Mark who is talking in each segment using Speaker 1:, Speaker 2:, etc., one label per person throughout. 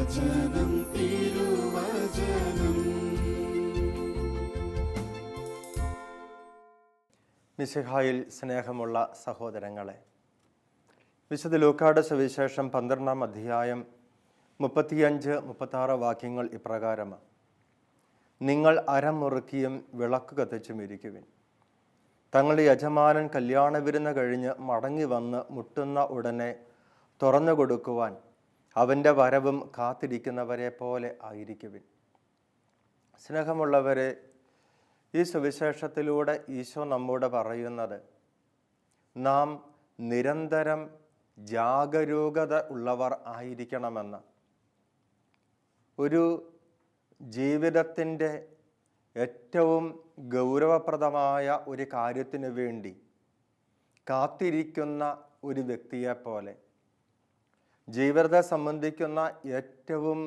Speaker 1: വചനം തിരുവചനം.
Speaker 2: മിശിഹായിൽ സ്നേഹമുള്ള സഹോദരങ്ങളെ വിശുദ്ധ ലൂക്കാട് സുവിശേഷം പന്ത്രണ്ടാം അധ്യായം മുപ്പത്തിയഞ്ച് മുപ്പത്താറ് വാക്യങ്ങൾ ഇപ്രകാരമാണ്. നിങ്ങൾ അരം മുറുക്കിയും വിളക്ക് കത്തിച്ചും ഇരിക്കുവിൻ. തങ്ങളുടെ യജമാനൻ കല്യാണ വിരുന്ന് കഴിഞ്ഞ് മടങ്ങി വന്ന് മുട്ടുന്ന ഉടനെ തുറന്നു കൊടുക്കുവാൻ അവന്റെ വരവും കാത്തിരിക്കുന്നവരെ പോലെ ആയിരിക്കുവിൻ. സ്നേഹമുള്ളവരെ ഈ സുവിശേഷത്തിലൂടെ ഈശോ നമ്മോട് പറയുന്നത് നാം നിരന്തരം ജാഗരൂകത ഉള്ളവർ ആയിരിക്കണമെന്ന്. ഒരു ജീവിതത്തിന്റെ ഏറ്റവും ഗൗരവപ്രദമായ ഒരു കാര്യത്തിനു വേണ്ടി കാത്തിരിക്കുന്ന ഒരു വ്യക്തിയെപ്പോലെ ജീവിതത്തെ സംബന്ധിക്കുന്ന ഏറ്റവും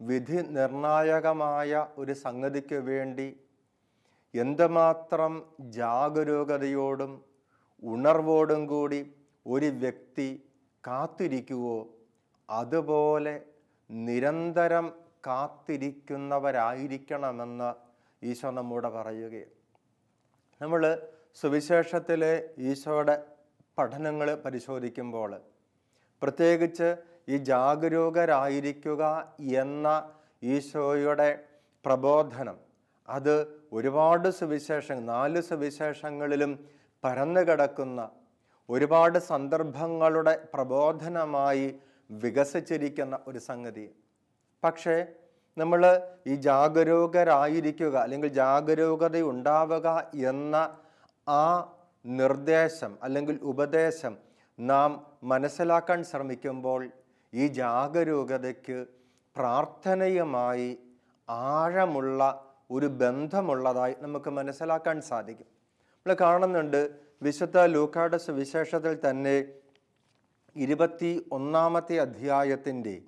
Speaker 2: വിധി നിർണായകമായ ഒരു സംഗതിക്ക് വേണ്ടി എന്തുമാത്രം ജാഗരൂകതയോടും ഉണർവോടും കൂടി ഒരു വ്യക്തി കാത്തിരിക്കുവോ അതുപോലെ നിരന്തരം കാത്തിരിക്കുന്നവരായിരിക്കണമെന്ന് ഈശോ നമ്മോട് പറയുകയാണ്. നമ്മൾ സുവിശേഷത്തിലെ ഈശോയുടെ പഠനങ്ങൾ പരിശോധിക്കുമ്പോൾ പ്രത്യേകിച്ച് ഈ ജാഗരൂകരായിരിക്കുക എന്ന ഈശോയുടെ പ്രബോധനം അത് ഒരുപാട് സുവിശേഷങ്ങൾ നാല് സുവിശേഷങ്ങളിലും പരന്നു കിടക്കുന്ന ഒരുപാട് സന്ദർഭങ്ങളുടെ പ്രബോധനമായി വികസിച്ചിരിക്കുന്ന ഒരു സംഗതി. പക്ഷേ നമ്മൾ ഈ ജാഗരൂകരായിരിക്കുക അല്ലെങ്കിൽ ജാഗരൂകത ഉണ്ടാവുക എന്ന ആ നിർദ്ദേശം അല്ലെങ്കിൽ ഉപദേശം നാം മനസ്സിലാക്കാൻ ശ്രമിക്കുമ്പോൾ ഈ ജാഗരൂകതയ്ക്ക് പ്രാർത്ഥനയുമായി ആഴമുള്ള ഒരു ബന്ധമുള്ളതായി നമുക്ക് മനസ്സിലാക്കാൻ സാധിക്കും. നമ്മൾ കാണുന്നുണ്ട് വിശുദ്ധ ലൂക്കാട സുവിശേഷത്തിൽ തന്നെ ഇരുപത്തി ഒന്നാമത്തെ അധ്യായത്തിന്റെ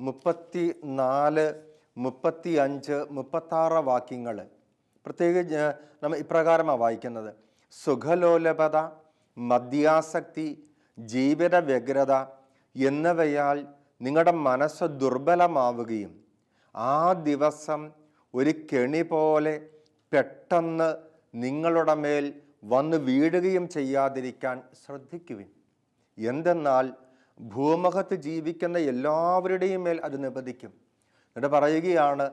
Speaker 2: മുപ്പത്തി നാല് മുപ്പത്തി അഞ്ച് മുപ്പത്താറ് വാക്യങ്ങൾ. പ്രത്യേകിച്ച് നമ്മൾ ഇപ്രകാരമാണ് വായിക്കുന്നത്. സുഖലോലപത മദ്യാസക്തി ജീവിത വ്യഗ്രത എന്നിവയാൽ നിങ്ങളുടെ മനസ്സ് ദുർബലമാവുകയും ആ ദിവസം ഒരു കെണി പോലെ പെട്ടെന്ന് നിങ്ങളുടെ മേൽ വന്ന് വീഴുകയും ചെയ്യാതിരിക്കാൻ ശ്രദ്ധിക്കുവിൻ. എന്തെന്നാൽ ഭൂമുഖത്ത് ജീവിക്കുന്ന എല്ലാവരുടെയും മേൽ അത് നിബന്ധിക്കും. എന്നിട്ട് പറയുകയാണ്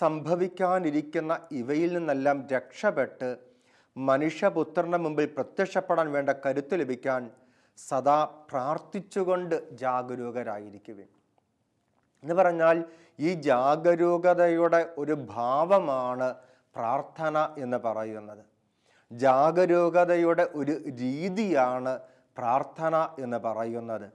Speaker 2: സംഭവിക്കാനിരിക്കുന്ന ഇവയിൽ നിന്നെല്ലാം രക്ഷപ്പെട്ട് മനുഷ്യപുത്രന് മുമ്പിൽ പ്രത്യക്ഷപ്പെടാൻ വേണ്ട കരുത്ത് ലഭിക്കാൻ സദാ പ്രാർത്ഥിച്ചുകൊണ്ട് ജാഗരൂകരായിരിക്കുവിൻ. എന്ന് പറഞ്ഞാൽ ഈ ജാഗരൂകതയുടെ ഒരു ഭാവമാണ് പ്രാർത്ഥന എന്ന് പറയുന്നത്. ജാഗരൂകതയുടെ ഒരു രീതിയാണ് പ്രാർത്ഥന എന്ന് പറയുന്നത്.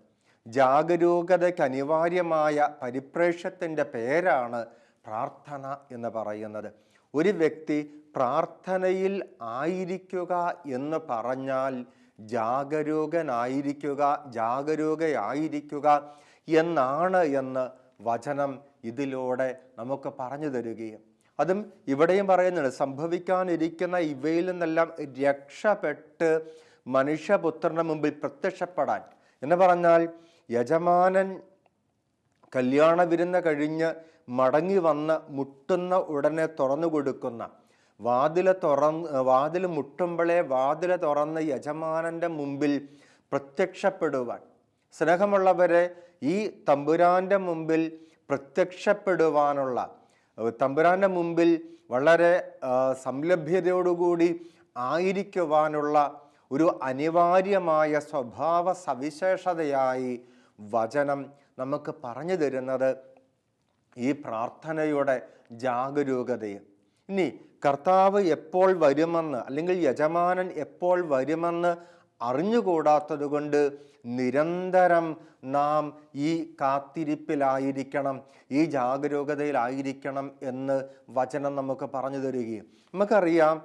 Speaker 2: ജാഗരൂകതയ്ക്ക് അനിവാര്യമായ പരിപ്രേക്ഷ്യത്തിന്റെ പേരാണ് പ്രാർത്ഥന എന്ന് പറയുന്നത്. ഒരു വ്യക്തി പ്രാർത്ഥനയിൽ ആയിരിക്കുക എന്ന് പറഞ്ഞാൽ ജാഗരൂകനായിരിക്കുക ജാഗരൂകയായിരിക്കുക എന്നാണ് എന്ന് വചനം ഇതിലൂടെ നമുക്ക് പറഞ്ഞു തരികയും. അതും ഇവിടെയും പറയുന്നുണ്ട് സംഭവിക്കാനിരിക്കുന്ന ഇവയിൽ നിന്നെല്ലാം രക്ഷപ്പെട്ട് മനുഷ്യപുത്രന് മുമ്പിൽ പ്രത്യക്ഷപ്പെടാൻ. എന്ന് പറഞ്ഞാൽ യജമാനൻ കല്യാണ വിരുന്ന് കഴിഞ്ഞ് മടങ്ങി വന്ന് മുട്ടുന്ന ഉടനെ തുറന്നു കൊടുക്കുന്ന വാതിൽ തുറന്ന് വാതിൽ മുട്ടുമ്പോഴേ വാതിൽ തുറന്ന് യജമാനന്റെ മുമ്പിൽ പ്രത്യക്ഷപ്പെടുവാൻ. സ്നേഹമുള്ളവരെ ഈ തമ്പുരാന്റെ മുമ്പിൽ പ്രത്യക്ഷപ്പെടുവാനുള്ള. തമ്പുരാന്റെ മുമ്പിൽ വളരെ സംലഭ്യതയോടുകൂടി ആയിരിക്കുവാനുള്ള ഒരു അനിവാര്യമായ സ്വഭാവ സവിശേഷതയായി വചനം നമുക്ക് പറഞ്ഞു തരുന്നത് ഈ പ്രാർത്ഥനയുടെ ജാഗരൂകതയും ഇനി കർത്താവ് എപ്പോൾ വരുമെന്ന് അല്ലെങ്കിൽ യജമാനൻ എപ്പോൾ വരുമെന്ന് അറിഞ്ഞുകൂടാത്തത് കൊണ്ട് നിരന്തരം നാം ഈ കാത്തിരിപ്പിലായിരിക്കണം ഈ ജാഗരൂകതയിലായിരിക്കണം എന്ന് വചനം നമുക്ക് പറഞ്ഞു തരികയും. നമുക്കറിയാം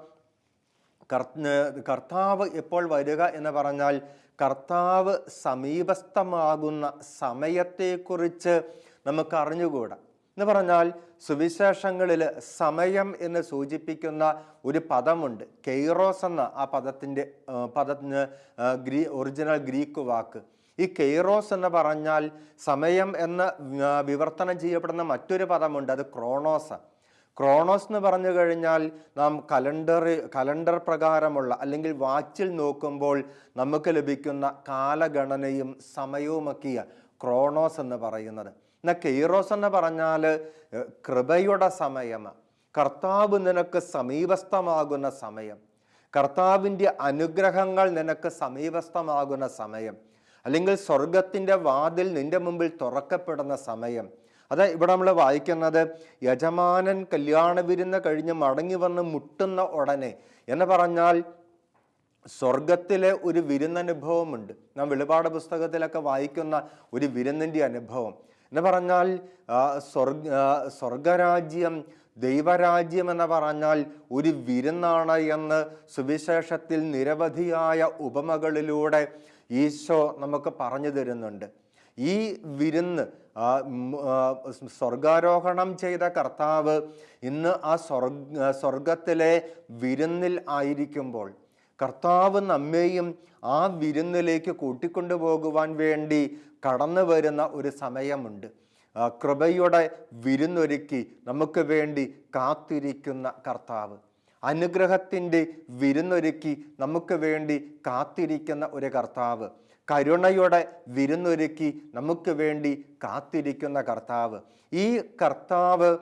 Speaker 2: കർ കർത്താവ് എപ്പോൾ വരിക എന്ന് പറഞ്ഞാൽ കർത്താവ് സമീപസ്ഥമാകുന്ന സമയത്തെക്കുറിച്ച് നമുക്ക് അറിഞ്ഞുകൂടാ എന്ന് പറഞ്ഞാൽ സുവിശേഷങ്ങളിൽ സമയം എന്ന് സൂചിപ്പിക്കുന്ന ഒരു പദമുണ്ട്. കെയ്റോസ് എന്ന ആ പദത്തിന്റെ പദത്തിന് ഗ്രീ ഒറിജിനൽ ഗ്രീക്ക് വാക്ക്. ഈ കെയ്റോസ് എന്ന് പറഞ്ഞാൽ സമയം എന്ന് വിവർത്തനം ചെയ്യപ്പെടുന്ന മറ്റൊരു പദമുണ്ട്. അത് ക്രോണോസ്. ക്രോണോസ് എന്ന് പറഞ്ഞു കഴിഞ്ഞാൽ നാം കലണ്ടർ കലണ്ടർ പ്രകാരമുള്ള അല്ലെങ്കിൽ വാച്ചിൽ നോക്കുമ്പോൾ നമുക്ക് ലഭിക്കുന്ന കാലഗണനയും സമയവുമൊക്കെയാണ് ക്രോണോസ് എന്ന് പറയുന്നത്. എന്നാൽ കെയ്റോസ് എന്ന് പറഞ്ഞാൽ കൃപയുടെ സമയം. കർത്താവ് നിനക്ക് സമീപസ്ഥമാകുന്ന സമയം. കർത്താവിന്റെ അനുഗ്രഹങ്ങൾ നിനക്ക് സമീപസ്ഥമാകുന്ന സമയം. അല്ലെങ്കിൽ സ്വർഗത്തിന്റെ വാതിൽ നിന്റെ മുമ്പിൽ തുറക്കപ്പെടുന്ന സമയം. അത് ഇവിടെ നമ്മൾ വായിക്കുന്നത് യജമാനൻ കല്യാണ വിരുന്ന് കഴിഞ്ഞ് മടങ്ങി വന്ന് മുട്ടുന്ന ഉടനെ. എന്ന് പറഞ്ഞാൽ സ്വർഗത്തിലെ ഒരു വിരുന്നനുഭവമുണ്ട്. നാം വെളിപാട് പുസ്തകത്തിലൊക്കെ വായിക്കുന്ന ഒരു വിരുന്നിന്റെ അനുഭവം. എന്ന് പറഞ്ഞാൽ സ്വർഗ സ്വർഗരാജ്യം ദൈവരാജ്യം എന്ന് പറഞ്ഞാൽ ഒരു വിരുന്നാണ് എന്ന് സുവിശേഷത്തിൽ നിരവധിയായ ഉപമകളിലൂടെ ഈശോ നമുക്ക് പറഞ്ഞു തരുന്നുണ്ട്. ഈ വിരുന്ന് സ്വർഗാരോഹണം ചെയ്ത കർത്താവ് ഇന്ന് ആ സ്വർഗ സ്വർഗത്തിലെ വിരുന്നിൽ ആയിരിക്കുമ്പോൾ കർത്താവ് നമ്മെയും ആ വിരുന്നിലേക്ക് കൂട്ടിക്കൊണ്ടുപോകുവാൻ വേണ്ടി കടന്നു വരുന്ന ഒരു സമയമുണ്ട്. കൃപയുടെ വിരുന്നൊരുക്കി നമുക്ക് വേണ്ടി കാത്തിരിക്കുന്ന കർത്താവ്. അനുഗ്രഹത്തിന്റെ വിരുന്നൊരുക്കി നമുക്ക് വേണ്ടി കാത്തിരിക്കുന്ന ഒരു കർത്താവ്. കരുണയുടെ വിരുന്നൊരുക്കി നമുക്ക് വേണ്ടി കാത്തിരിക്കുന്ന കർത്താവ്. ഈ കർത്താവ്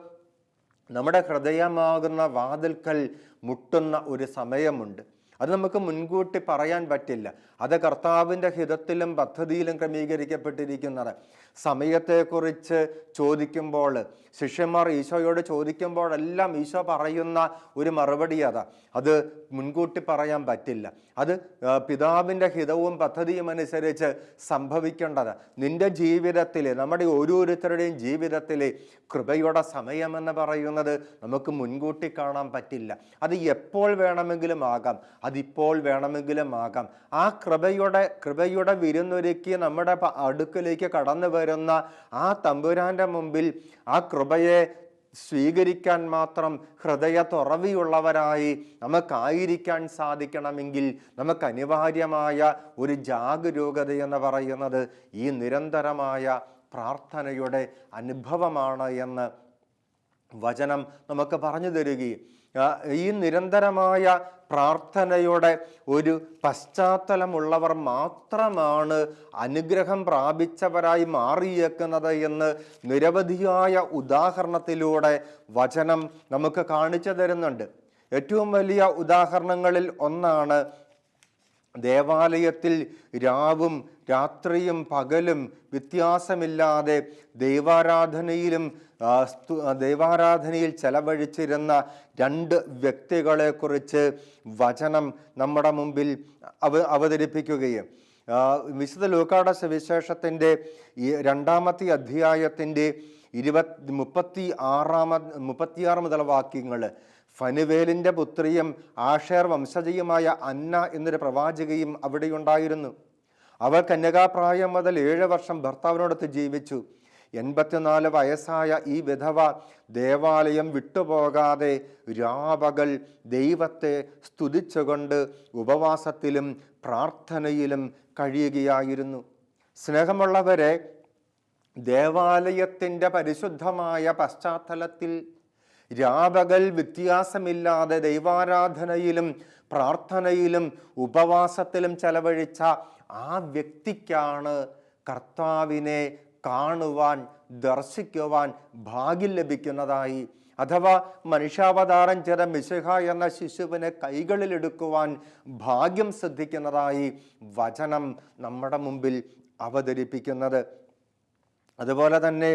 Speaker 2: നമ്മുടെ ഹൃദയമാകുന്ന വാതിൽക്കൽ മുട്ടുന്ന ഒരു സമയമുണ്ട്. അത് നമുക്ക് മുൻകൂട്ടി പറയാൻ പറ്റില്ല. അത് കർത്താവിന്റെ ഹിതത്തിലും പദ്ധതിയിലും ക്രമീകരിക്കപ്പെട്ടിരിക്കുന്നത്. സമയത്തെക്കുറിച്ച് ചോദിക്കുമ്പോൾ ശിഷ്യന്മാർ ഈശോയോട് ചോദിക്കുമ്പോഴെല്ലാം ഈശോ പറയുന്ന ഒരു മറുപടി അതാ. അത് മുൻകൂട്ടി പറയാൻ പറ്റില്ല. അത് പിതാവിന്റെ ഹിതവും പദ്ധതിയും അനുസരിച്ച് സംഭവിക്കേണ്ടത്. നിന്റെ ജീവിതത്തിൽ നമ്മുടെ ഓരോരുത്തരുടെയും ജീവിതത്തിലെ കൃപയുടെ സമയമെന്ന് പറയുന്നത് നമുക്ക് മുൻകൂട്ടി കാണാൻ പറ്റില്ല. അത് എപ്പോൾ വേണമെങ്കിലും ആകാം. അതിപ്പോൾ വേണമെങ്കിലും ആകാം ആ കൃപയുടെ കൃപയുടെ വിരുന്നൊരുക്കി നമ്മുടെ അടുക്കലേക്ക് കടന്നു വരുന്ന ആ തമ്പുരാന്റെ മുമ്പിൽ ആ കൃപയെ സ്വീകരിക്കാൻ മാത്രം ഹൃദയ തുറവിയുള്ളവരായി നമുക്കായിരിക്കാൻ സാധിക്കണമെങ്കിൽ നമുക്ക് അനിവാര്യമായ ഒരു ജാഗരൂകത എന്ന് പറയുന്നത് ഈ നിരന്തരമായ പ്രാർത്ഥനയുടെ അനുഭവമാണ് എന്ന് വചനം നമുക്ക് പറഞ്ഞു തരികയും ഈ നിരന്തരമായ പ്രാർത്ഥനയുടെ ഒരു പശ്ചാത്തലമുള്ളവർ മാത്രമാണ് അനുഗ്രഹം പ്രാപിച്ചവരായി മാറിയേക്കുന്നത് എന്ന് നിരവധിയായ ഉദാഹരണത്തിലൂടെ വചനം നമുക്ക് കാണിച്ചു തരുന്നുണ്ട്. ഏറ്റവും വലിയ ഉദാഹരണങ്ങളിൽ ഒന്നാണ് ദേവാലയത്തിൽ രാവും രാത്രിയും പകലും വ്യത്യാസമില്ലാതെ ദൈവാരാധനയിലും ദൈവാരാധനയിൽ ചെലവഴിച്ചിരുന്ന രണ്ട് വ്യക്തികളെക്കുറിച്ച് വചനം നമ്മുടെ മുമ്പിൽ അവ അവതരിപ്പിക്കുകയും. വിശുദ്ധ ലൂക്കാട സുവിശേഷത്തിന്റെ രണ്ടാമത്തെ അധ്യായത്തിന്റെ ഇരുപത് മുപ്പത്തി ആറാമ മുപ്പത്തിയാറ് മുതൽ വാക്യങ്ങൾ. ഫനുവേലിന്റെ പുത്രിയും ആഷേർ വംശജയുമായ അന്ന എന്നൊരു പ്രവാചകയും അവിടെയുണ്ടായിരുന്നു. അവർ കന്യകാപ്രായം മുതൽ ഏഴ് വർഷം ഭർത്താവിനോടൊത്ത് ജീവിച്ചു. എൺപത്തിനാല് വയസ്സായ ഈ വിധവ ദേവാലയം വിട്ടുപോകാതെ രാപകൽ ദൈവത്തെ സ്തുതിച്ചുകൊണ്ട് ഉപവാസത്തിലും പ്രാർത്ഥനയിലും കഴിയുകയായിരുന്നു. സ്നേഹമുള്ളവരെ ദേവാലയത്തിന്റെ പരിശുദ്ധമായ പശ്ചാത്തലത്തിൽ രാപകൽ വ്യത്യാസമില്ലാതെ ദൈവാരാധനയിലും പ്രാർത്ഥനയിലും ഉപവാസത്തിലും ചെലവഴിച്ച ആ വ്യക്തിക്കാണ് കർത്താവിനെ കാണുവാൻ ദർശിക്കുവാൻ ഭാഗ്യം ലഭിക്കുന്നതായി. അഥവാ മനുഷ്യാവതാരം ചെയ്ത മിശിഹ എന്ന ശിശുവിനെ കൈകളിലെടുക്കുവാൻ ഭാഗ്യം ശ്രദ്ധിക്കുന്നതായി വചനം നമ്മുടെ മുമ്പിൽ അവതരിപ്പിക്കുന്നത്. അതുപോലെ തന്നെ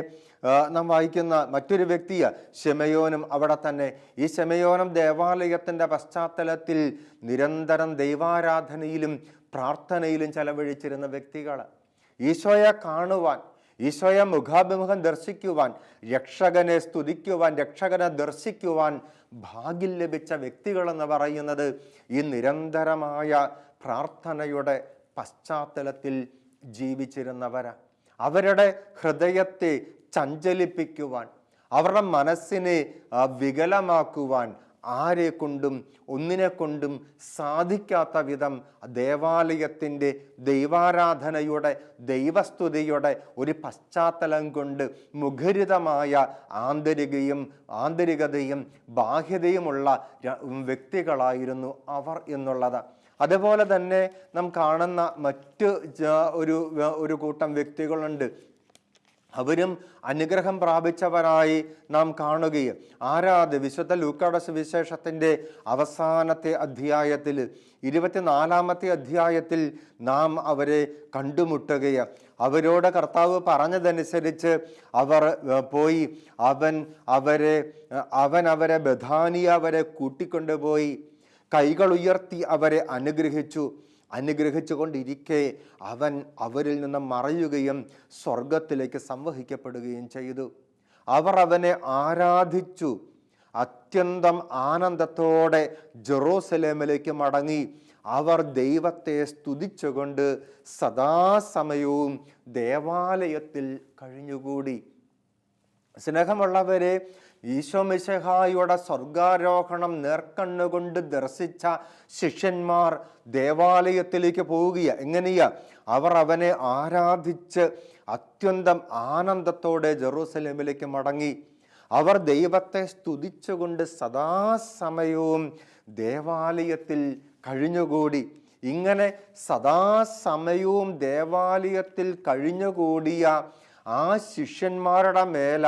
Speaker 2: നാം വായിക്കുന്ന മറ്റൊരു വ്യക്തിയ ശമയോനും അവിടെ തന്നെ ഈ ശമയോനം ദേവാലയത്തിന്റെ പശ്ചാത്തലത്തിൽ നിരന്തരം ദൈവാരാധനയിലും പ്രാർത്ഥനയിലും ചെലവഴിച്ചിരുന്ന വ്യക്തികൾ ഈശോയെ കാണുവാൻ ഈശോയെ മുഖാഭിമുഖം ദർശിക്കുവാൻ രക്ഷകനെ സ്തുതിക്കുവാൻ രക്ഷകനെ ദർശിക്കുവാൻ ഭാഗ്യം ലഭിച്ച വ്യക്തികളെന്ന് പറയുന്നത് ഈ നിരന്തരമായ പ്രാർത്ഥനയുടെ പശ്ചാത്തലത്തിൽ ജീവിച്ചിരുന്നവരാണ് അവരുടെ ഹൃദയത്തെ ചഞ്ചലിപ്പിക്കുവാൻ അവരുടെ മനസ്സിനെ വികലമാക്കുവാൻ ആരെ കൊണ്ടും ഒന്നിനെ കൊണ്ടും സാധിക്കാത്ത വിധം ദേവാലയത്തിന്റെ ദൈവാരാധനയുടെ ദൈവസ്തുതിയുടെ ഒരു പശ്ചാത്തലം കൊണ്ട് മുഖരിതമായ ആന്തരികയും ആന്തരികതയും ബാഹ്യതയുമുള്ള വ്യക്തികളായിരുന്നു അവർ എന്നുള്ളത്. അതുപോലെ തന്നെ നാം കാണുന്ന മറ്റ് ഒരു ഒരു കൂട്ടം വ്യക്തികളുണ്ട്. അവരും അനുഗ്രഹം പ്രാപിച്ചവരായി നാം കാണുകയും. ആരാത് വിശുദ്ധ ലൂക്കാട സുവിശേഷത്തിന്റെ അവസാനത്തെ അധ്യായത്തിൽ ഇരുപത്തിനാലാമത്തെ അധ്യായത്തിൽ നാം അവരെ കണ്ടുമുട്ടുകയും. അവരോട് കർത്താവ് പറഞ്ഞതനുസരിച്ച് അവർ പോയി. അവൻ അവരെ അവൻ അവരെ ബഥാനിയ അവരെ കൂട്ടിക്കൊണ്ടുപോയി. കൈകൾ ഉയർത്തി അവരെ അനുഗ്രഹിച്ചു. അനുഗ്രഹിച്ചുകൊണ്ടിരിക്കെ. അവൻ അവരിൽ നിന്ന് മറയുകയും സ്വർഗത്തിലേക്ക് സംവഹിക്കപ്പെടുകയും ചെയ്തു. അവർ അവനെ ആരാധിച്ചു. അത്യന്തം ആനന്ദത്തോടെ ജെറൂസലേമിലേക്ക് മടങ്ങി. അവർ ദൈവത്തെ സ്തുതിച്ചുകൊണ്ട് സദാസമയവും ദേവാലയത്തിൽ കഴിഞ്ഞുകൂടി. സ്നേഹമുള്ളവരെ ഈശോ മിശിഹായുടെ സ്വർഗാരോഹണം നേർക്കണ്ണുകൊണ്ട് ദർശിച്ച ശിഷ്യന്മാർ ദേവാലയത്തിലേക്ക് പോവുകയാ. എങ്ങനെയാ? അവർ അവനെ ആരാധിച്ച് അത്യന്തം ആനന്ദത്തോടെ ജെറൂസലേമിലേക്ക് മടങ്ങി. അവർ ദൈവത്തെ സ്തുതിച്ചുകൊണ്ട് സദാസമയവും ദേവാലയത്തിൽ കഴിഞ്ഞുകൂടി. ഇങ്ങനെ സദാസമയവും ദേവാലയത്തിൽ കഴിഞ്ഞുകൂടിയ ആ ശിഷ്യന്മാരുടെ മേല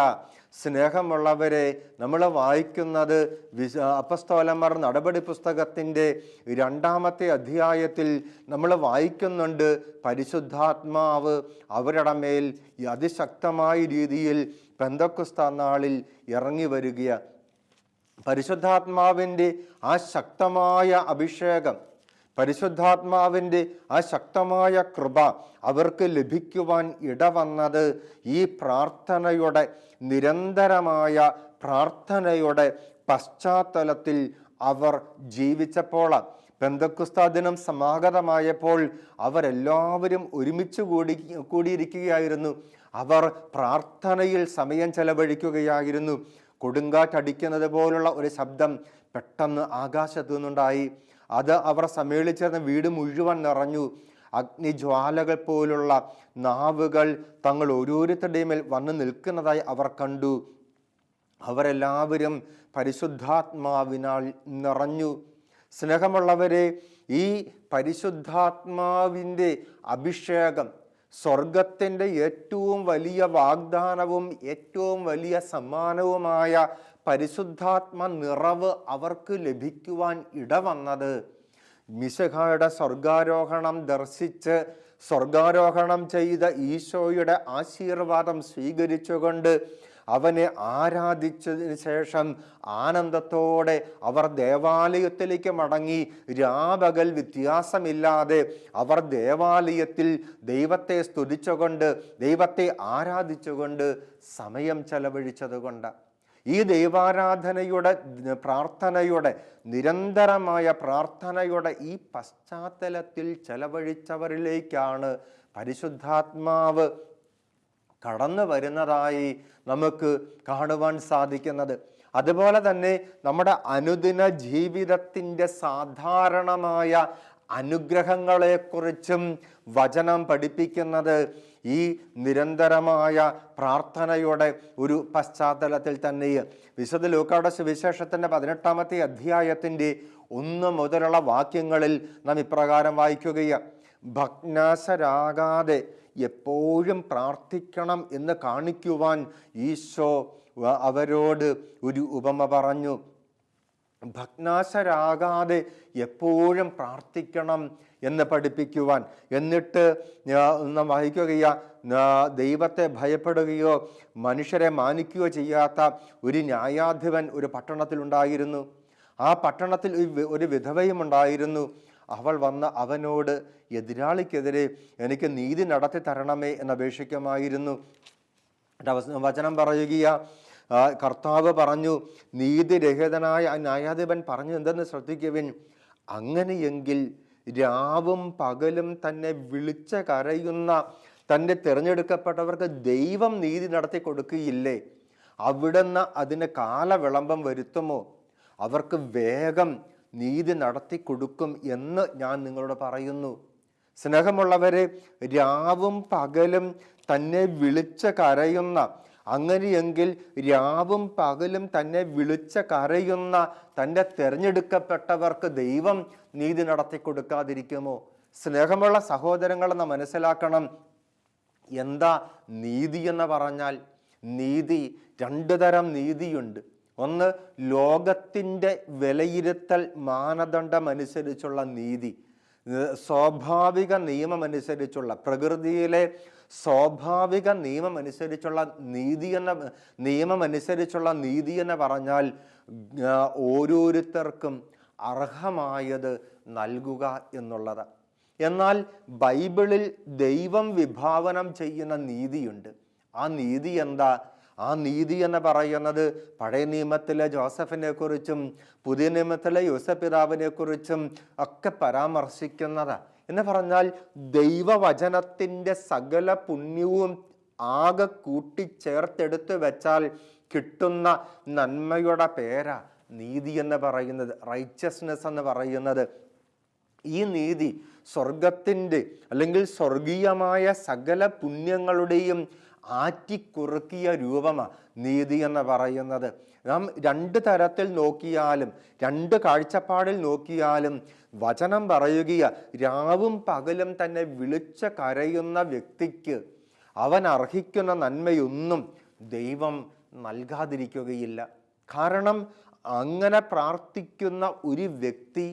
Speaker 2: സ്നേഹമുള്ളവരെ നമ്മൾ വായിക്കുന്നത് വിശ അപ്പസ്തോലന്മാർ നടപടി പുസ്തകത്തിന്റെ രണ്ടാമത്തെ അധ്യായത്തിൽ നമ്മൾ വായിക്കുന്നുണ്ട്. പരിശുദ്ധാത്മാവ് അവരുടെ മേൽ അതിശക്തമായ രീതിയിൽ പെന്തക്കുസ്ത നാളിൽ ഇറങ്ങി വരികയാണ്. പരിശുദ്ധാത്മാവിന്റെ ആ ശക്തമായ അഭിഷേകം പരിശുദ്ധാത്മാവിന്റെ ആ ശക്തമായ കൃപ അവർക്ക് ലഭിക്കുവാൻ ഇടവന്നത് ഈ പ്രാർത്ഥനയുടെ നിരന്തരമായ പ്രാർത്ഥനയുടെ പശ്ചാത്തലത്തിൽ അവർ ജീവിച്ചപ്പോൾ. പെന്തക്കുസ്താ ദിനം സമാഗതമായപ്പോൾ അവരെല്ലാവരും ഒരുമിച്ച് കൂടി കൂടിയിരിക്കുകയായിരുന്നു. അവർ പ്രാർത്ഥനയിൽ സമയം ചെലവഴിക്കുകയായിരുന്നു. കൊടുങ്കാറ്റടിക്കുന്നത് പോലുള്ള ഒരു ശബ്ദം പെട്ടെന്ന് ആകാശത്തു നിന്നുണ്ടായി. അത് അവർ സമ്മേളിച്ചിരുന്ന വീട് മുഴുവൻ നിറഞ്ഞു. അഗ്നിജ്വാലകൾ പോലുള്ള നാവുകൾ തങ്ങൾ ഓരോരുത്തരുടെയും മേൽ വന്നു നിൽക്കുന്നതായി അവർ കണ്ടു. അവരെല്ലാവരും പരിശുദ്ധാത്മാവിനാൽ നിറഞ്ഞു. സ്നേഹമുള്ളവരെ ഈ പരിശുദ്ധാത്മാവിന്റെ അഭിഷേകം സ്വർഗത്തിന്റെ ഏറ്റവും വലിയ വാഗ്ദാനവും ഏറ്റവും വലിയ സമ്മാനവുമായ പരിശുദ്ധാത്മ നിറവ് അവർക്ക് ലഭിക്കുവാൻ ഇടവന്നത്. മിശഹായുടെ സ്വർഗാരോഹണം ദർശിച്ച് സ്വർഗാരോഹണം ചെയ്ത ഈശോയുടെ ആശീർവാദം സ്വീകരിച്ചുകൊണ്ട് അവനെ ആരാധിച്ചതിന് ശേഷം ആനന്ദത്തോടെ അവർ ദേവാലയത്തിലേക്ക് മടങ്ങി. രാപകൽ വ്യത്യാസമില്ലാതെ അവർ ദേവാലയത്തിൽ ദൈവത്തെ സ്തുതിച്ചുകൊണ്ട് ദൈവത്തെ ആരാധിച്ചുകൊണ്ട് സമയം ചെലവഴിച്ചതുകൊണ്ട് ഈ ദൈവാരാധനയുടെ പ്രാർത്ഥനയുടെ നിരന്തരമായ പ്രാർത്ഥനയുടെ ഈ പശ്ചാത്തലത്തിൽ ചെലവഴിച്ചവരിലേക്കാണ് പരിശുദ്ധാത്മാവ് കടന്നു വരുന്നതായി നമുക്ക് കാണുവാൻ സാധിക്കുന്നത്. അതുപോലെ തന്നെ നമ്മുടെ അനുദിന ജീവിതത്തിന്റെ സാധാരണമായ അനുഗ്രഹങ്ങളെക്കുറിച്ചും വചനം പഠിപ്പിക്കുന്നത് ഈ നിരന്തരമായ പ്രാർത്ഥനയുടെ ഒരു പശ്ചാത്തലത്തിൽ തന്നെ വിശുദ്ധ ലൂക്കായുടെ സുവിശേഷത്തിന്റെ പതിനെട്ടാമത്തെ അധ്യായത്തിന്റെ ഒന്ന് മുതലുള്ള വാക്യങ്ങളിൽ നാം ഇപ്രകാരം വായിക്കുകയാണ്. ഭഗ്നാശരാകാതെ എപ്പോഴും പ്രാർത്ഥിക്കണം എന്ന് കാണിക്കുവാൻ ഈശോ അവരോട് ഒരു ഉപമ പറഞ്ഞു. ഭഗ്നാശരാകാതെ എപ്പോഴും പ്രാർത്ഥിക്കണം എന്ന് പഠിപ്പിക്കുവാൻ. എന്നിട്ട് നാം വായിക്കുകയോ ദൈവത്തെ ഭയപ്പെടുകയോ മനുഷ്യരെ മാനിക്കുകയോ ചെയ്യാത്ത ഒരു ന്യായാധിപൻ ഒരു പട്ടണത്തിലുണ്ടായിരുന്നു ആ പട്ടണത്തിൽ ഒരു വിധവയും ഉണ്ടായിരുന്നു. അവൾ വന്ന അവനോട് എതിരാളിക്കെതിരെ എനിക്ക് നീതി നടത്തി തരണമേ എന്ന് അപേക്ഷിക്കുമായിരുന്നു. വചനം പറയുകയാ കർത്താവ് പറഞ്ഞു നീതിരഹിതനായ ന്യായാധിപൻ പറഞ്ഞു എന്തെന്ന് ശ്രദ്ധിക്കുവിൻ? അങ്ങനെയെങ്കിൽ രാവും പകലും തന്നെ വിളിച്ച കരയുന്ന തന്റെ തിരഞ്ഞെടുക്കപ്പെട്ടവർക്ക് ദൈവം നീതി നടത്തി കൊടുക്കുകയില്ലേ? അവിടുന്ന് അതിന് കാലവിളംബം വരുത്തുമോ? അവർക്ക് വേഗം നീതി നടത്തി കൊടുക്കും എന്ന് ഞാൻ നിങ്ങളോട് പറയുന്നു. സ്നേഹമുള്ളവരെ രാവും പകലും തന്നെ വിളിച്ച കരയുന്ന അങ്ങനെയെങ്കിൽ രാവും പകലും തന്നെ വിളിച്ച കരയുന്ന തന്റെ തിരഞ്ഞെടുക്കപ്പെട്ടവർക്ക് ദൈവം നീതി നടത്തി കൊടുക്കാതിരിക്കുമോ സ്നേഹമുള്ള സഹോദരങ്ങളെ എന്ന് മനസ്സിലാക്കണം. എന്താ നീതി എന്ന് പറഞ്ഞാൽ? നീതി രണ്ടു തരം നീതിയുണ്ട്. ഒന്ന് ലോകത്തിന്റെ വിലയിരുത്തൽ മാനദണ്ഡം അനുസരിച്ചുള്ള നീതി. സ്വാഭാവിക നിയമമനുസരിച്ചുള്ള പ്രകൃതിയിലെ സ്വാഭാവിക നിയമമനുസരിച്ചുള്ള നീതി എന്ന നിയമമനുസരിച്ചുള്ള നീതി എന്ന് പറഞ്ഞാൽ ഓരോരുത്തർക്കും അർഹമായത് നൽകുക എന്നുള്ളത്. എന്നാൽ ബൈബിളിൽ ദൈവം വിഭാവനം ചെയ്യുന്ന നീതിയുണ്ട്. ആ നീതി എന്താ? ആ നീതി എന്ന് പറയുന്നത് പഴയ നിയമത്തിലെ ജോസഫിനെ കുറിച്ചും പുതിയ നിയമത്തിലെ യൂസപിതാവിനെ കുറിച്ചും ഒക്കെ പരാമർശിക്കുന്നത്. എന്ന് പറഞ്ഞാൽ ദൈവവചനത്തിന്റെ സകല പുണ്യവും ആകെ കൂട്ടിച്ചേർത്തെടുത്ത് വെച്ചാൽ കിട്ടുന്ന നന്മയുടെ പേരാ. നീതി എന്ന് പറയുന്നത് റൈച്ചസ്നെസ് എന്ന് പറയുന്നത്. ഈ നീതി സ്വർഗത്തിന്റെ അല്ലെങ്കിൽ സ്വർഗീയമായ സകല പുണ്യങ്ങളുടെയും ആറ്റിക്കുറുക്കിയ രൂപമാണ് നീതി എന്ന് പറയുന്നത്. നാം രണ്ട് തരത്തിൽ നോക്കിയാലും രണ്ട് കാഴ്ചപ്പാടിൽ നോക്കിയാലും വചനം പറയുക രാവും പകലും തന്നെ വിളിച്ച കരയുന്ന വ്യക്തിക്ക് അവൻ അർഹിക്കുന്ന നന്മയൊന്നും ദൈവം നൽകാതിരിക്കുകയില്ല. കാരണം അങ്ങനെ പ്രാർത്ഥിക്കുന്ന ഒരു വ്യക്തി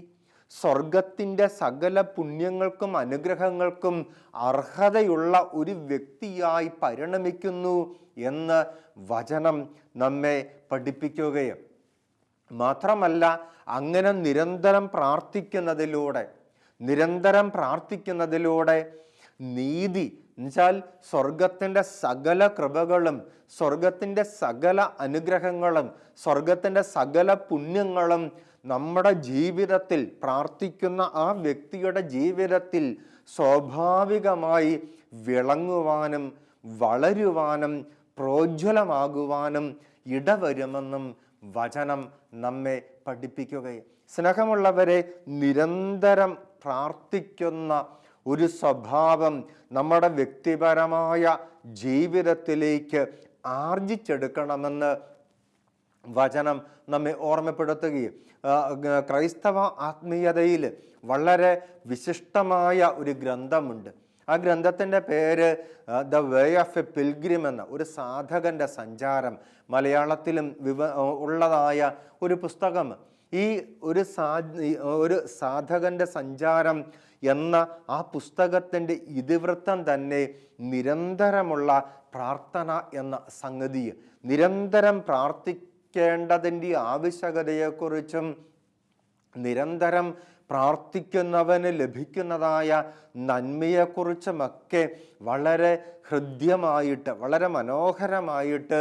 Speaker 2: സ്വർഗത്തിന്റെ സകല പുണ്യങ്ങൾക്കും അനുഗ്രഹങ്ങൾക്കും അർഹതയുള്ള ഒരു വ്യക്തിയായി പരിണമിക്കുന്നു എന്ന് വചനം നമ്മെ പഠിപ്പിക്കുകയും മാത്രമല്ല അങ്ങനെ നിരന്തരം പ്രാർത്ഥിക്കുന്നതിലൂടെ നിരന്തരം പ്രാർത്ഥിക്കുന്നതിലൂടെ നീതി എന്നുവെച്ചാൽ സ്വർഗത്തിന്റെ സകല കൃപകളും സ്വർഗത്തിന്റെ സകല അനുഗ്രഹങ്ങളും സ്വർഗത്തിന്റെ സകല പുണ്യങ്ങളും നമ്മുടെ ജീവിതത്തിൽ പ്രാർത്ഥിക്കുന്ന ആ വ്യക്തിയുടെ ജീവിതത്തിൽ സ്വാഭാവികമായി വിളങ്ങുവാനും വളരുവാനും പ്രോജ്വലമാകുവാനും ഇടവരുമെന്നും വചനം നമ്മെ പഠിപ്പിക്കുകയും. സ്നേഹമുള്ളവരെ നിരന്തരം പ്രാർത്ഥിക്കുന്ന ഒരു സ്വഭാവം നമ്മുടെ വ്യക്തിപരമായ ജീവിതത്തിലേക്ക് ആർജിച്ചെടുക്കണമെന്ന് വചനം നമ്മെ ഓർമ്മപ്പെടുത്തുകയും ക്രൈസ്തവ ആത്മീയതയിൽ വളരെ വിശിഷ്ടമായ ഒരു ഗ്രന്ഥമുണ്ട്. ആ ഗ്രന്ഥത്തിന്റെ പേര് the way of a pilgrim എന്ന ഒരു സാധകന്റെ സഞ്ചാരം മലയാളത്തിലും വിവ ഉള്ളതായ ഒരു പുസ്തകം. ഈ ഒരു സാ ഒരു സാധകന്റെ സഞ്ചാരം എന്ന ആ പുസ്തകത്തിന്റെ ഇതിവൃത്തം തന്നെ നിരന്തരമുള്ള പ്രാർത്ഥന എന്ന സംഗതി. നിരന്തരം പ്രാർത്ഥിക്കേണ്ടതിന്റെ ആവശ്യകതയെക്കുറിച്ചും നിരന്തരം പ്രാർത്ഥിക്കുന്നവന് ലഭിക്കുന്നതായ നന്മയെക്കുറിച്ചുമൊക്കെ വളരെ ഹൃദ്യമായിട്ട് വളരെ മനോഹരമായിട്ട്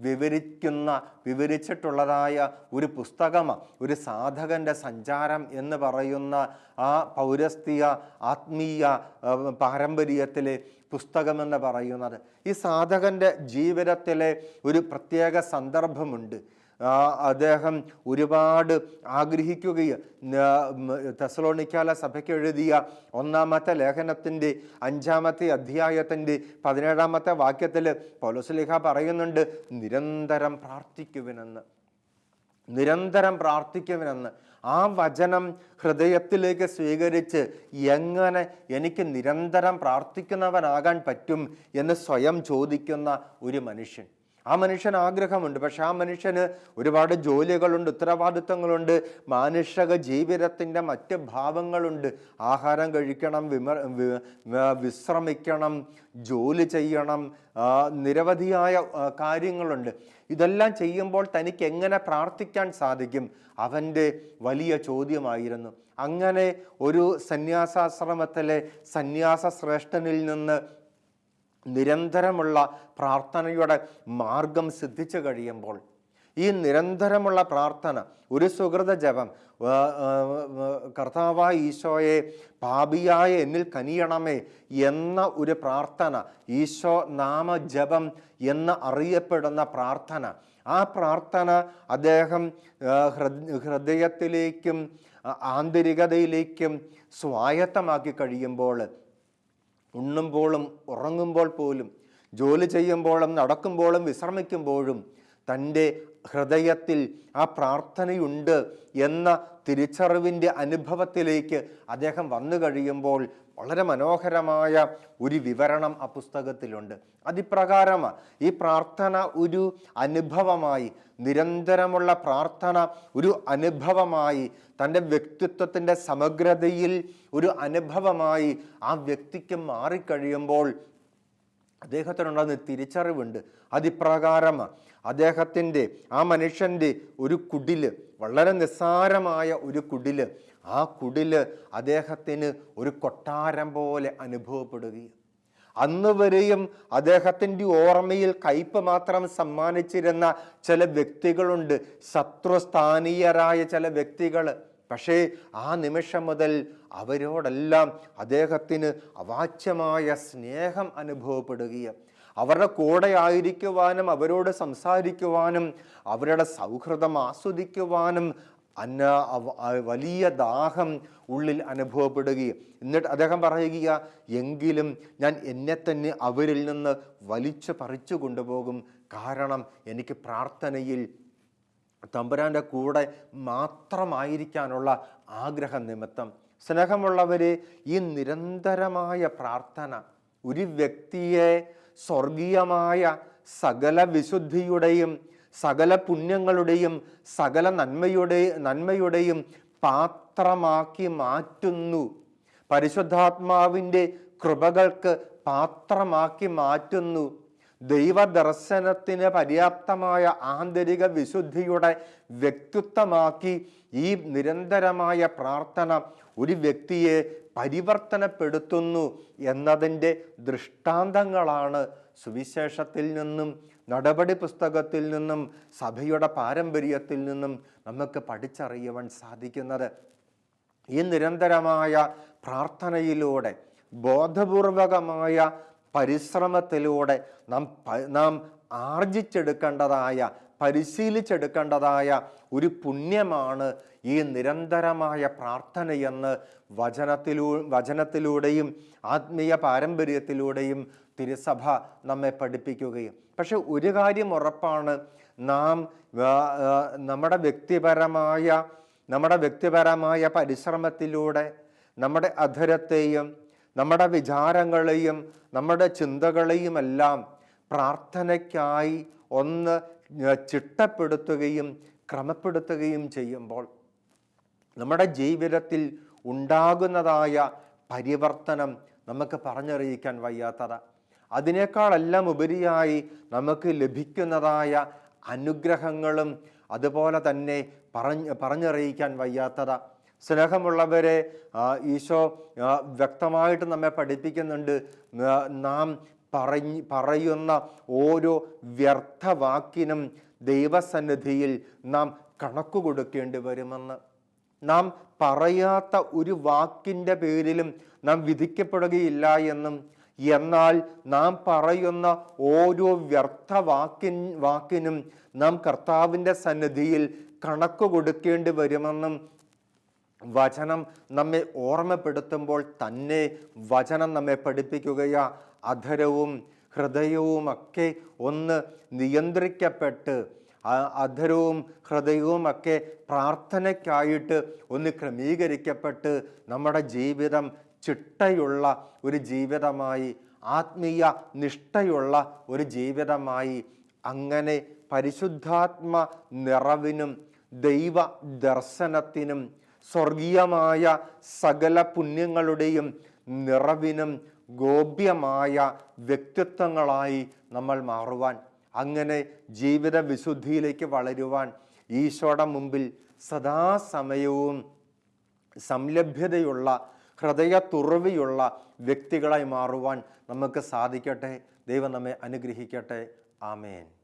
Speaker 2: വിവരിക്കുന്ന വിവരിച്ചിട്ടുള്ളതായ ഒരു പുസ്തകം ഒരു സാധകന്റെ സഞ്ചാരം എന്ന് പറയുന്ന ആ പൗരസ്ത്യ ആത്മീയ പാരമ്പര്യത്തിലെ പുസ്തകമെന്ന് പറയുന്നത്. ഈ സാധകന്റെ ജീവിതത്തിലെ ഒരു പ്രത്യേക സന്ദർഭമുണ്ട്. അദ്ദേഹം ഒരുപാട് ആഗ്രഹിക്കുകയും തെസലോണിക്കാല സഭയ്ക്ക് എഴുതിയ ഒന്നാമത്തെ ലേഖനത്തിന്റെ അഞ്ചാമത്തെ അധ്യായത്തിന്റെ പതിനേഴാമത്തെ വാക്യത്തിൽ പൗലോസ്ലിഹ പറയുന്നുണ്ട് നിരന്തരം പ്രാർത്ഥിക്കുവിനെന്ന് നിരന്തരം പ്രാർത്ഥിക്കുവിനെന്ന്. ആ വചനം ഹൃദയത്തിലേക്ക് സ്വീകരിച്ച് എങ്ങനെ എനിക്ക് നിരന്തരം പ്രാർത്ഥിക്കുന്നവനാകാൻ പറ്റും എന്ന് സ്വയം ചോദിക്കുന്ന ഒരു മനുഷ്യൻ. ആ മനുഷ്യൻ ആഗ്രഹമുണ്ട്. പക്ഷെ ആ മനുഷ്യന് ഒരുപാട് ജോലികളുണ്ട് ഉത്തരവാദിത്തങ്ങളുണ്ട് മാനുഷിക ജീവിതത്തിന്റെ മറ്റ് ഭാവങ്ങളുണ്ട്. ആഹാരം കഴിക്കണം വിമ വിശ്രമിക്കണം ജോലി ചെയ്യണം നിരവധിയായ കാര്യങ്ങളുണ്ട്. ഇതെല്ലാം ചെയ്യുമ്പോൾ തനിക്ക് എങ്ങനെ പ്രാർത്ഥിക്കാൻ സാധിക്കും? അവന്റെ വലിയ ചോദ്യമായിരുന്നു. അങ്ങനെ ഒരു സന്യാസാശ്രമത്തിലെ സന്യാസ ശ്രേഷ്ഠനിൽ നിന്ന് നിരന്തരമുള്ള പ്രാർത്ഥനയുടെ മാർഗം സിദ്ധിച്ചു കഴിയുമ്പോൾ ഈ നിരന്തരമുള്ള പ്രാർത്ഥന ഒരു സുഹൃത ജപം കർത്താവായ ഈശോയെ പാപിയായ എന്നിൽ കനിയണമേ എന്ന ഒരു പ്രാർത്ഥന ഈശോ നാമജപം എന്ന് അറിയപ്പെടുന്ന പ്രാർത്ഥന. ആ പ്രാർത്ഥന അദ്ദേഹം ഹൃദയത്തിലേക്കും ആന്തരികതയിലേക്കും സ്വായത്തമാക്കി കഴിയുമ്പോൾ ഉണ്ണുമ്പോഴും ഉറങ്ങുമ്പോൾ പോലും ജോലി ചെയ്യുമ്പോഴും നടക്കുമ്പോഴും വിശ്രമിക്കുമ്പോഴും തന്റെ ഹൃദയത്തിൽ ആ പ്രാർത്ഥനയുണ്ട് എന്ന തിരിച്ചറിവിന്റെ അനുഭവത്തിലേക്ക് അദ്ദേഹം വന്നു കഴിയുമ്പോൾ വളരെ മനോഹരമായ ഒരു വിവരണം ആ പുസ്തകത്തിലുണ്ട്. അതിപ്രകാരം ഈ പ്രാർത്ഥന ഒരു അനുഭവമായി നിരന്തരമുള്ള പ്രാർത്ഥന ഒരു അനുഭവമായി തന്റെ വ്യക്തിത്വത്തിന്റെ സമഗ്രതയിൽ ഒരു അനുഭവമായി ആ വ്യക്തിക്ക് മാറിക്കഴിയുമ്പോൾ അദ്ദേഹത്തിനുണ്ടെന്ന് തിരിച്ചറിവുണ്ട്. അതിപ്രകാരം അദ്ദേഹത്തിന്റെ ആ മനുഷ്യന്റെ ഒരു കുടിൽ വളരെ നിസ്സാരമായ ഒരു കുടിൽ ആ കുടിൽ അദ്ദേഹത്തിന് ഒരു കൊട്ടാരം പോലെ അനുഭവപ്പെടുകയും അന്ന് വരെയും അദ്ദേഹത്തിന്റെ ഓർമ്മയിൽ കയ്പ് മാത്രം സമ്മാനിച്ചിരുന്ന ചില വ്യക്തികളുണ്ട്. ശത്രുസ്ഥാനീയരായ ചില വ്യക്തികൾ. പക്ഷേ ആ നിമിഷം മുതൽ അവരോടെല്ലാം അദ്ദേഹത്തിന് അവാച്യമായ സ്നേഹം അനുഭവപ്പെടുകയും അവരുടെ കൂടെ ആയിരിക്കുവാനും അവരോട് സംസാരിക്കുവാനും അവരുടെ സൗഹൃദം ആസ്വദിക്കുവാനും അന്ന വലിയ ദാഹം ഉള്ളിൽ അനുഭവപ്പെടുകയും. എന്നിട്ട് അദ്ദേഹം പറയുക എങ്കിലും ഞാൻ എന്നെ തന്നെ അവരിൽ നിന്ന് വലിച്ചു പറിച്ചു കൊണ്ടുപോകും. കാരണം എനിക്ക് പ്രാർത്ഥനയിൽ തമ്പുരാന്റെ കൂടെ മാത്രമായിരിക്കാനുള്ള ആഗ്രഹ നിമിത്തം. സ്നേഹമുള്ളവരെ ഈ നിരന്തരമായ പ്രാർത്ഥന ഒരു വ്യക്തിയെ സ്വർഗീയമായ സകല വിശുദ്ധിയുടെയും സകല പുണ്യങ്ങളുടെയും സകല നന്മയുടെ നന്മയുടെയും പാത്രമാക്കി മാറ്റുന്നു. പരിശുദ്ധാത്മാവിന്റെ കൃപകൾക്ക് പാത്രമാക്കി മാറ്റുന്നു. ദൈവദർശനത്തിന് പര്യാപ്തമായ ആന്തരിക വിശുദ്ധിയുടെ വ്യക്തിത്വമാക്കി ഈ നിരന്തരമായ പ്രാർത്ഥന ഒരു വ്യക്തിയെ പരിവർത്തനപ്പെടുത്തുന്നു എന്നതിന്റെ ദൃഷ്ടാന്തങ്ങളാണ് സുവിശേഷത്തിൽ നിന്നും നടപടി പുസ്തകത്തിൽ നിന്നും സഭയുടെ പാരമ്പര്യത്തിൽ നിന്നും നമുക്ക് പഠിച്ചറിയുവാൻ സാധിക്കുന്നത്. ഈ നിരന്തരമായ പ്രാർത്ഥനയിലൂടെ ബോധപൂർവകമായ പരിശ്രമത്തിലൂടെ നാം നാം ആർജിച്ചെടുക്കേണ്ടതായ പരിശീലിച്ചെടുക്കേണ്ടതായ ഒരു പുണ്യമാണ് ഈ നിരന്തരമായ പ്രാർത്ഥനയെന്ന് വചനത്തിലൂ വചനത്തിലൂടെയും ആത്മീയ പാരമ്പര്യത്തിലൂടെയും തിരുസഭ നമ്മെ പഠിപ്പിക്കുകയും. പക്ഷെ ഒരു കാര്യം ഉറപ്പാണ്. നാം നമ്മുടെ വ്യക്തിപരമായ നമ്മുടെ വ്യക്തിപരമായ പരിശ്രമത്തിലൂടെ നമ്മുടെ അധരത്തെയും നമ്മുടെ വിചാരങ്ങളെയും നമ്മുടെ ചിന്തകളെയുമെല്ലാം പ്രാർത്ഥനയ്ക്കായി ഒന്ന് ചിട്ടപ്പെടുത്തുകയും ക്രമപ്പെടുത്തുകയും ചെയ്യുമ്പോൾ നമ്മുടെ ജീവിതത്തിൽ ഉണ്ടാകുന്നതായ പരിവർത്തനം നമുക്ക് പറഞ്ഞറിയിക്കാൻ വയ്യാത്തത്. അതിനേക്കാളെല്ലാം ഉപരിയായി നമുക്ക് ലഭിക്കുന്നതായ അനുഗ്രഹങ്ങളും അതുപോലെ തന്നെ പറഞ്ഞ് പറഞ്ഞറിയിക്കാൻ വയ്യാത്തത്. സ്നേഹമുള്ളവരെ ഈശോ വ്യക്തമായിട്ട് നമ്മെ പഠിപ്പിക്കുന്നുണ്ട്. നാം പറഞ്ഞ് പറയുന്ന ഓരോ വ്യർത്ഥവാക്കിനും ദൈവസന്നിധിയിൽ നാം കണക്ക് കൊടുക്കേണ്ടി വരുമെന്ന്. നാം പറയാത്ത ഒരു വാക്കിന്റെ പേരിലും നാം വിധിക്കപ്പെടുകയില്ല എന്നും എന്നാൽ നാം പറയുന്ന ഓരോ വ്യർത്ഥ വാക്കിൻ വാക്കിനും നാം കർത്താവിന്റെ സന്നിധിയിൽ കണക്ക് കൊടുക്കേണ്ടി വരുമെന്നും വചനം നമ്മെ ഓർമ്മപ്പെടുത്തുമ്പോൾ തന്നെ വചനം നമ്മെ പഠിപ്പിക്കുകയാ. അധരവും ഹൃദയവുമൊക്കെ ഒന്ന് നിയന്ത്രിക്കപ്പെട്ട് അധരവും ഹൃദയവും ഒക്കെ പ്രാർത്ഥനയ്ക്കായിട്ട് ഒന്ന് ക്രമീകരിക്കപ്പെട്ട് നമ്മുടെ ജീവിതം ചിട്ടയുള്ള ഒരു ജീവിതമായി ആത്മീയ നിഷ്ഠയുള്ള ഒരു ജീവിതമായി അങ്ങനെ പരിശുദ്ധാത്മ നിറവിനും ദൈവ ദർശനത്തിനും സ്വർഗീയമായ സകല പുണ്യങ്ങളുടെയും നിറവിനും ഗോപ്യമായ വ്യക്തിത്വങ്ങളായി നമ്മൾ മാറുവാൻ അങ്ങനെ ജീവിത വിശുദ്ധിയിലേക്ക് വളരുവാൻ ഈശോയുടെ മുമ്പിൽ സദാസമയവും സംലഭ്യതയുള്ള ഹൃദയ തുറവിയുള്ള വ്യക്തികളായി മാറുവാൻ നമുക്ക് സാധിക്കട്ടെ. ദൈവം നമ്മെ അനുഗ്രഹിക്കട്ടെ. ആമേൻ.